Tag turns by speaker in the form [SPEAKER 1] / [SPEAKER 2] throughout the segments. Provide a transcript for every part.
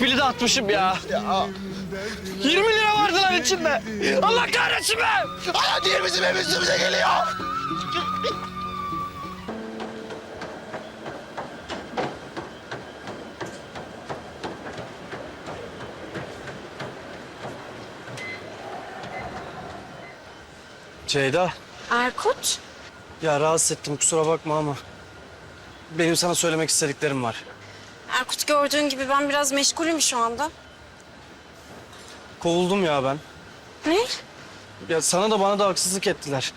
[SPEAKER 1] pili de atmışım ya. 20 lira vardı lan içinde. Allah kahretsin be.
[SPEAKER 2] Hayat değil bizim ev üstümüze geliyor.
[SPEAKER 1] Ceyda.
[SPEAKER 3] Erkut?
[SPEAKER 1] Ya rahatsız ettim kusura bakma ama. Benim sana söylemek istediklerim var.
[SPEAKER 3] Erkut gördüğün gibi ben biraz meşgulüm şu anda.
[SPEAKER 1] Kovuldum ya ben.
[SPEAKER 3] Ne?
[SPEAKER 1] Ya sana da bana da haksızlık ettiler.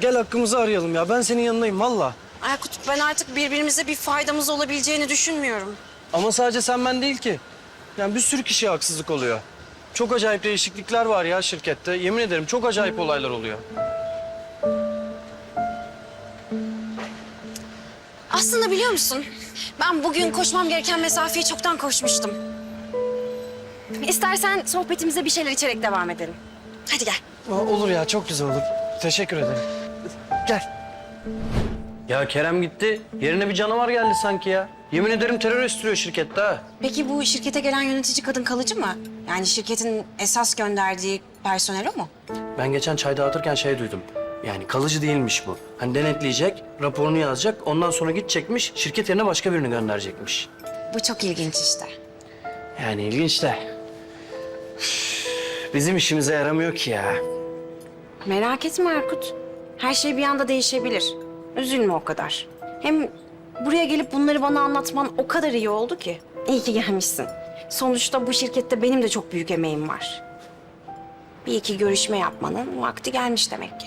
[SPEAKER 1] Gel hakkımızı arayalım ya. Ben senin yanındayım valla.
[SPEAKER 3] Erkut ben artık birbirimize bir faydamız olabileceğini düşünmüyorum.
[SPEAKER 1] Ama sadece sen ben değil ki. Yani bir sürü kişiye haksızlık oluyor. Çok acayip değişiklikler var ya şirkette. Yemin ederim çok acayip olaylar oluyor.
[SPEAKER 3] Aslında biliyor musun? Ben bugün koşmam gereken mesafeyi çoktan koşmuştum. İstersen sohbetimize bir şeyler içerek devam edelim. Hadi gel.
[SPEAKER 1] Aa, Olur ya çok güzel olur. Teşekkür ederim. Gel. Ya Kerem gitti. Yerine bir canavar geldi sanki ya. Yemin ederim terör estiriyor şirkette ha.
[SPEAKER 3] Peki bu şirkete gelen yönetici kadın kalıcı mı? Yani şirketin esas gönderdiği personel o mu?
[SPEAKER 1] Ben geçen çay dağıtırken şey duydum. Yani kalıcı değilmiş bu. Hani denetleyecek, raporunu yazacak, ondan sonra gidecekmiş, şirket yerine başka birini gönderecekmiş.
[SPEAKER 3] Bu çok ilginç işte.
[SPEAKER 1] Yani ilginç de. Üf, Bizim işimize yaramıyor ki ya.
[SPEAKER 3] Merak etme Erkut. Her şey bir anda değişebilir. Üzülme o kadar. Hem buraya gelip bunları bana anlatman o kadar iyi oldu ki. İyi ki gelmişsin. Sonuçta bu şirkette benim de çok büyük emeğim var. Bir iki görüşme yapmanın vakti gelmiş demek ki.